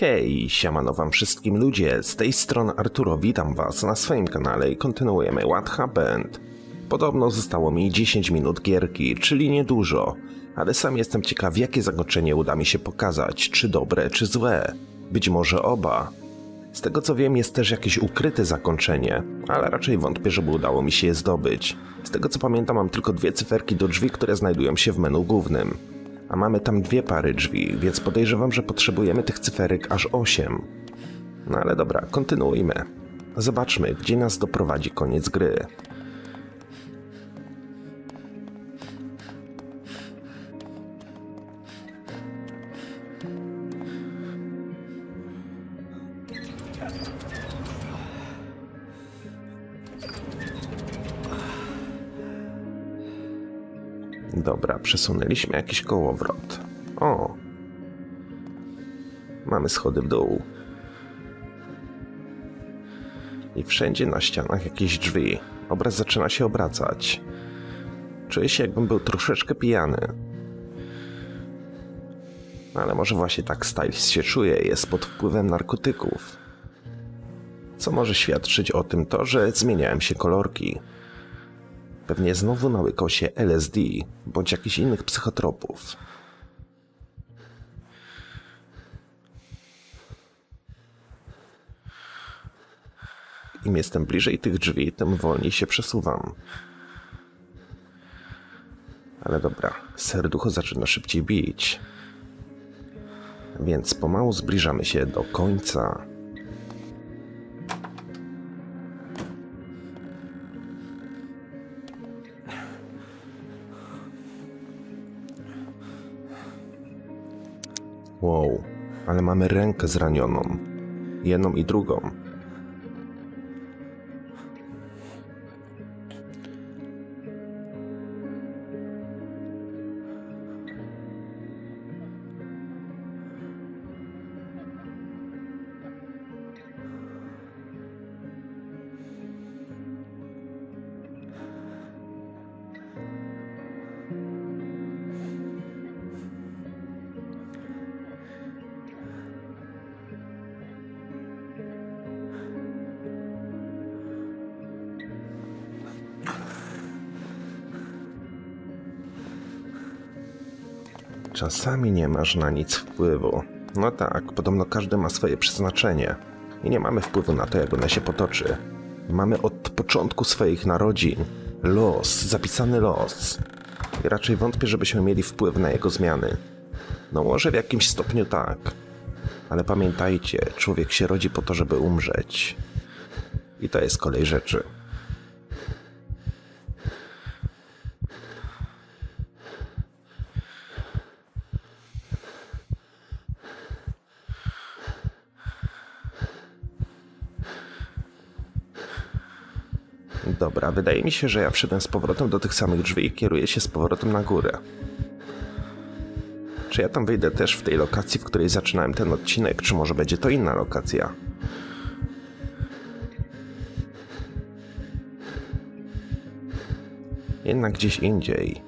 Hej, siamano wam wszystkim ludzie, z tej strony Arturo, witam was na swoim kanale i kontynuujemy What Happened. Podobno zostało mi 10 minut gierki, czyli niedużo, ale sam jestem ciekaw jakie zakończenie uda mi się pokazać, czy dobre, czy złe. Być może oba. Z tego co wiem jest też jakieś ukryte zakończenie, ale raczej wątpię, żeby udało mi się je zdobyć. Z tego co pamiętam mam tylko dwie cyferki do drzwi, które znajdują się w menu głównym. A mamy tam dwie pary drzwi, więc podejrzewam, że potrzebujemy tych cyferek aż 8. No ale dobra, kontynuujmy. Zobaczmy, gdzie nas doprowadzi koniec gry. Dobra, przesunęliśmy jakiś kołowrot. O! Mamy schody w dół. I wszędzie na ścianach jakieś drzwi. Obraz zaczyna się obracać. Czuję się, jakbym był troszeczkę pijany. Ale może właśnie tak Styles się czuje, jest pod wpływem narkotyków. Co może świadczyć o tym to, że zmieniałem się kolorki. Pewnie znowu nałykał się LSD bądź jakichś innych psychotropów. Im jestem bliżej tych drzwi, tym wolniej się przesuwam. Ale dobra, serducho zaczyna szybciej bić. Więc pomału zbliżamy się do końca. Mamy rękę zranioną. Jedną i drugą. Czasami nie masz na nic wpływu. No tak, podobno każdy ma swoje przeznaczenie. I nie mamy wpływu na to, jak ona się potoczy. Mamy od początku swoich narodzin los, zapisany los. I raczej wątpię, żebyśmy mieli wpływ na jego zmiany. No może w jakimś stopniu tak. Ale pamiętajcie, człowiek się rodzi po to, żeby umrzeć. I to jest kolej rzeczy. Dobra, wydaje mi się, że ja wszedłem z powrotem do tych samych drzwi i kieruję się z powrotem na górę. Czy ja tam wyjdę też w tej lokacji, w której zaczynałem ten odcinek, czy może będzie to inna lokacja? Jednak gdzieś indziej.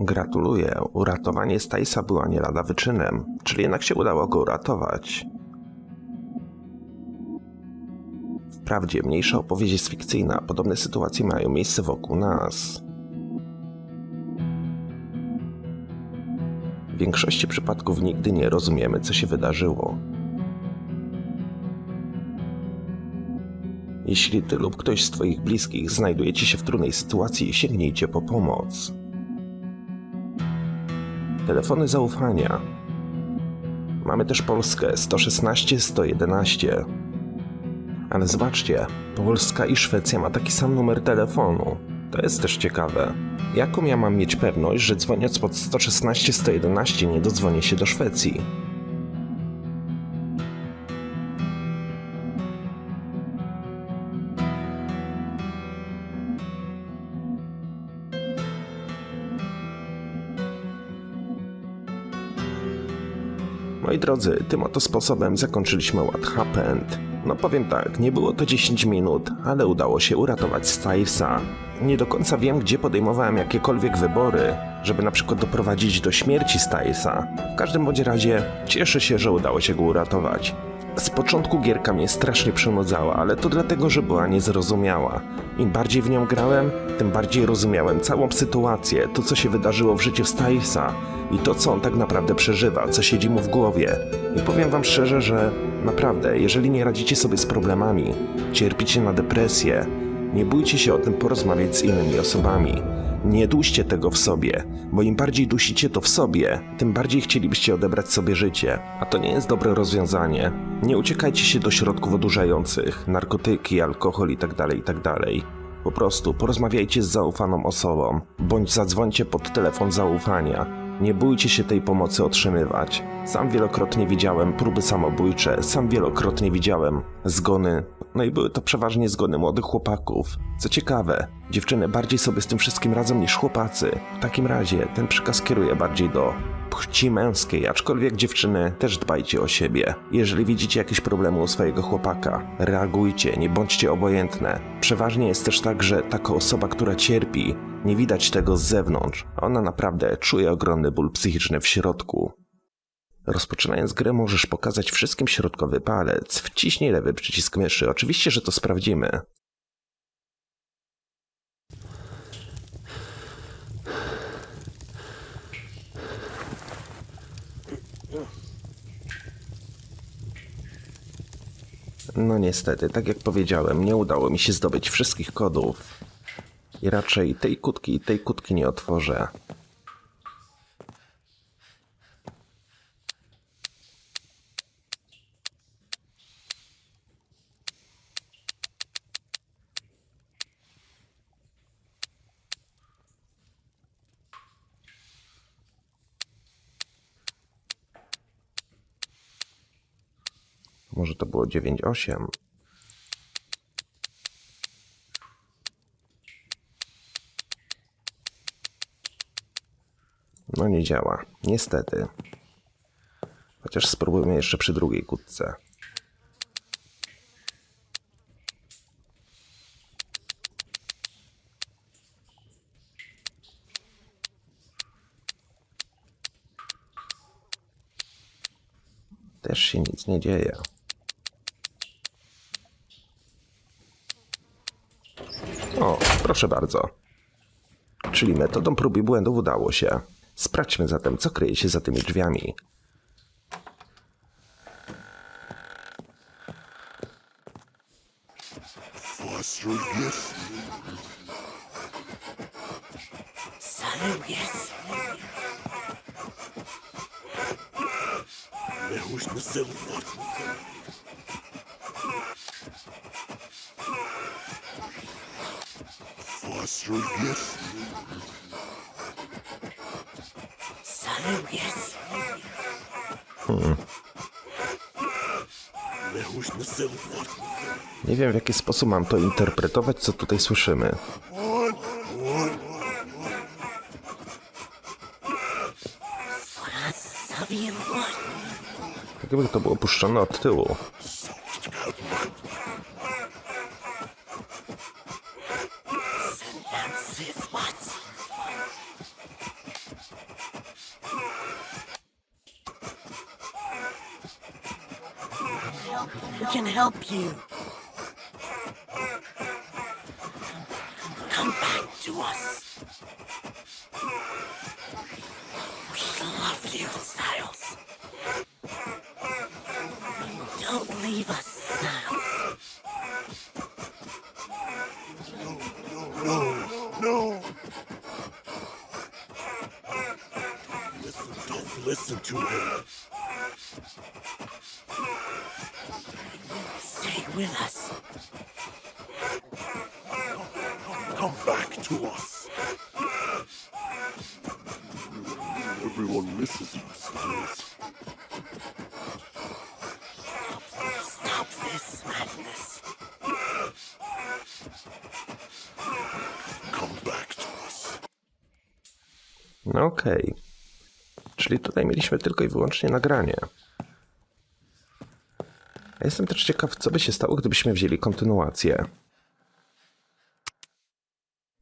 Gratuluję, uratowanie Stajsa była nie lada wyczynem, czyli jednak się udało go uratować. Wprawdzie mniejsza opowieść jest fikcyjna, podobne sytuacje mają miejsce wokół nas. W większości przypadków nigdy nie rozumiemy, co się wydarzyło. Jeśli ty lub ktoś z twoich bliskich znajdujecie się w trudnej sytuacji, sięgnijcie po pomoc. Telefony zaufania. Mamy też Polskę 116 111. Ale zobaczcie, Polska i Szwecja ma taki sam numer telefonu. To jest też ciekawe. Jaką ja mam mieć pewność, że dzwoniąc pod 116 111 nie dodzwonię się do Szwecji? Moi drodzy, tym oto sposobem zakończyliśmy What Happened. No powiem tak, nie było to 10 minut, ale udało się uratować Stylesa. Nie do końca wiem, gdzie podejmowałem jakiekolwiek wybory, żeby na przykład doprowadzić do śmierci Stylesa. W każdym bądź razie cieszę się, że udało się go uratować. Z początku gierka mnie strasznie przynudzała, ale to dlatego, że była niezrozumiała. Im bardziej w nią grałem, tym bardziej rozumiałem całą sytuację, to co się wydarzyło w życiu Stylesa i to co on tak naprawdę przeżywa, co siedzi mu w głowie. I powiem wam szczerze, że naprawdę, jeżeli nie radzicie sobie z problemami, cierpicie na depresję, nie bójcie się o tym porozmawiać z innymi osobami. Nie duście tego w sobie, bo im bardziej dusicie to w sobie, tym bardziej chcielibyście odebrać sobie życie, a to nie jest dobre rozwiązanie. Nie uciekajcie się do środków odurzających, narkotyki, alkohol itd., itd. Po prostu porozmawiajcie z zaufaną osobą, bądź zadzwońcie pod telefon zaufania. Nie bójcie się tej pomocy otrzymywać. Sam wielokrotnie widziałem próby samobójcze, sam wielokrotnie widziałem zgony, no i były to przeważnie zgony młodych chłopaków. Co ciekawe, dziewczyny bardziej sobie z tym wszystkim radzą niż chłopacy. W takim razie ten przykaz kieruje bardziej do płci męskiej, aczkolwiek dziewczyny też dbajcie o siebie. Jeżeli widzicie jakieś problemy u swojego chłopaka, reagujcie, nie bądźcie obojętne. Przeważnie jest też tak, że taka osoba, która cierpi, nie widać tego z zewnątrz, ona naprawdę czuje ogromny ból psychiczny w środku. Rozpoczynając grę możesz pokazać wszystkim środkowy palec, wciśnij lewy przycisk myszy, oczywiście, że to sprawdzimy. No niestety, tak jak powiedziałem, nie udało mi się zdobyć wszystkich kodów. I raczej tej kutki i tej kutki nie otworzę. To było 9-8. No nie działa, niestety. Chociaż spróbujmy jeszcze przy drugiej kłódce. Też się nic nie dzieje. O, proszę bardzo. Czyli metodą prób i błędów udało się. Sprawdźmy zatem, co kryje się za tymi drzwiami. Foster jest. Saru jest. Lechuś na zewnątrz. Foster jest. Saru jest. Zewnątrz. Nie wiem, w jaki sposób mam to interpretować, co tutaj słyszymy. Jakby to było puszczone od tyłu. We can help you. Come back to us. We love you, Styles. Don't leave us, Styles. No! no, Listen, don't listen to him. With us. Come back to us. Everyone misses you. Stop this madness. Come back to us. No okej. Czyli tutaj mieliśmy tylko i wyłącznie nagranie. Jestem też ciekaw, co by się stało, gdybyśmy wzięli kontynuację.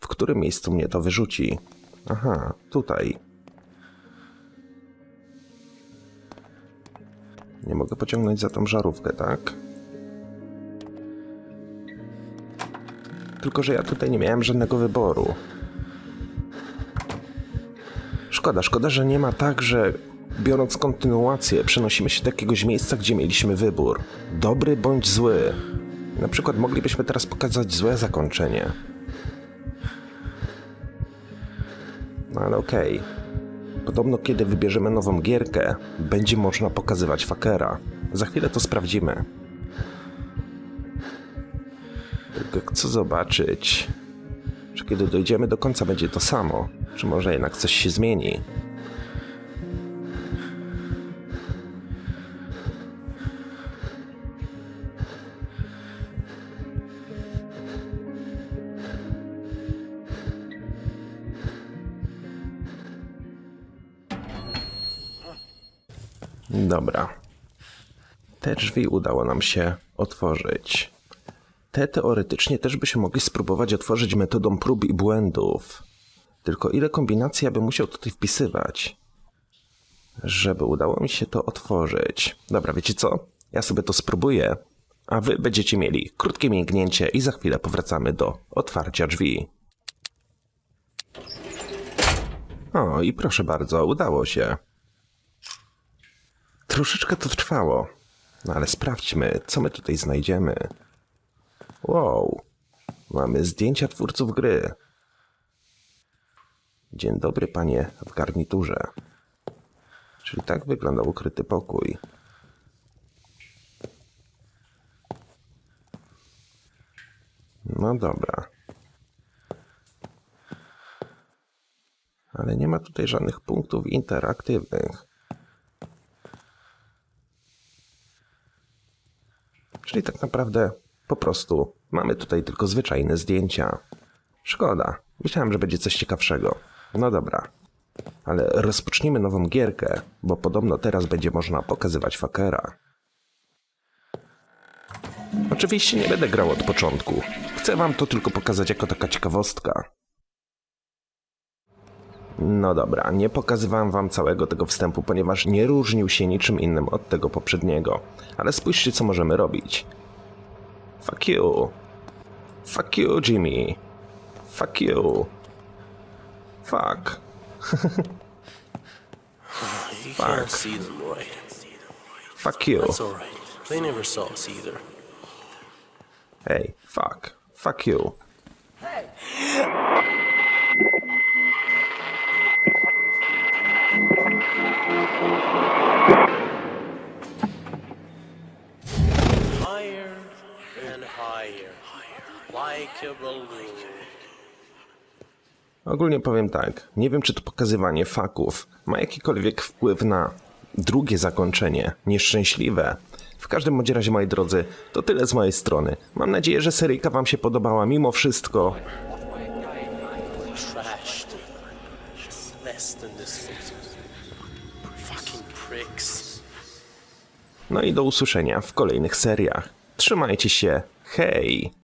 W którym miejscu mnie to wyrzuci? Aha, tutaj. Nie mogę pociągnąć za tą żarówkę, tak? Tylko, że ja tutaj nie miałem żadnego wyboru. Szkoda, szkoda, że nie ma tak, że biorąc kontynuację, przenosimy się do jakiegoś miejsca, gdzie mieliśmy wybór. Dobry bądź zły. Na przykład moglibyśmy teraz pokazać złe zakończenie. No ale okej. Podobno kiedy wybierzemy nową gierkę, będzie można pokazywać fakera. Za chwilę to sprawdzimy. Tylko co zobaczyć? Czy kiedy dojdziemy do końca będzie to samo? Czy może jednak coś się zmieni? Dobra. Te drzwi udało nam się otworzyć. Te teoretycznie też by się mogli spróbować otworzyć metodą prób i błędów. Tylko ile kombinacji ja bym musiał tutaj wpisywać, żeby udało mi się to otworzyć. Dobra, wiecie co? Ja sobie to spróbuję, a wy będziecie mieli krótkie mięgnięcie i za chwilę powracamy do otwarcia drzwi. O, i proszę bardzo, udało się. Troszeczkę to trwało, no ale sprawdźmy, co my tutaj znajdziemy. Wow, mamy zdjęcia twórców gry. Dzień dobry, panie w garniturze. Czyli tak wyglądał ukryty pokój. No dobra. Ale nie ma tutaj żadnych punktów interaktywnych. Czyli tak naprawdę po prostu mamy tutaj tylko zwyczajne zdjęcia. Szkoda. Myślałem, że będzie coś ciekawszego. No dobra. Ale rozpocznijmy nową gierkę, bo podobno teraz będzie można pokazywać fakera. Oczywiście nie będę grał od początku. Chcę wam to tylko pokazać jako taka ciekawostka. No dobra, nie pokazywałem wam całego tego wstępu, ponieważ nie różnił się niczym innym od tego poprzedniego. Ale spójrzcie, co możemy robić. Fuck you. Fuck you, Jimmy. Fuck you. Fuck. You Fuck. can't see them right. Fuck you. That's alright. They never saw us either. Hey, fuck. Fuck you. Higher higher. Like a balloon. Ogólnie powiem tak, nie wiem czy to pokazywanie faków ma jakikolwiek wpływ na drugie zakończenie, nieszczęśliwe. W każdym bądź razie, moi drodzy, to tyle z mojej strony. Mam nadzieję, że seryjka wam się podobała mimo wszystko. No i do usłyszenia w kolejnych seriach. Trzymajcie się, hej!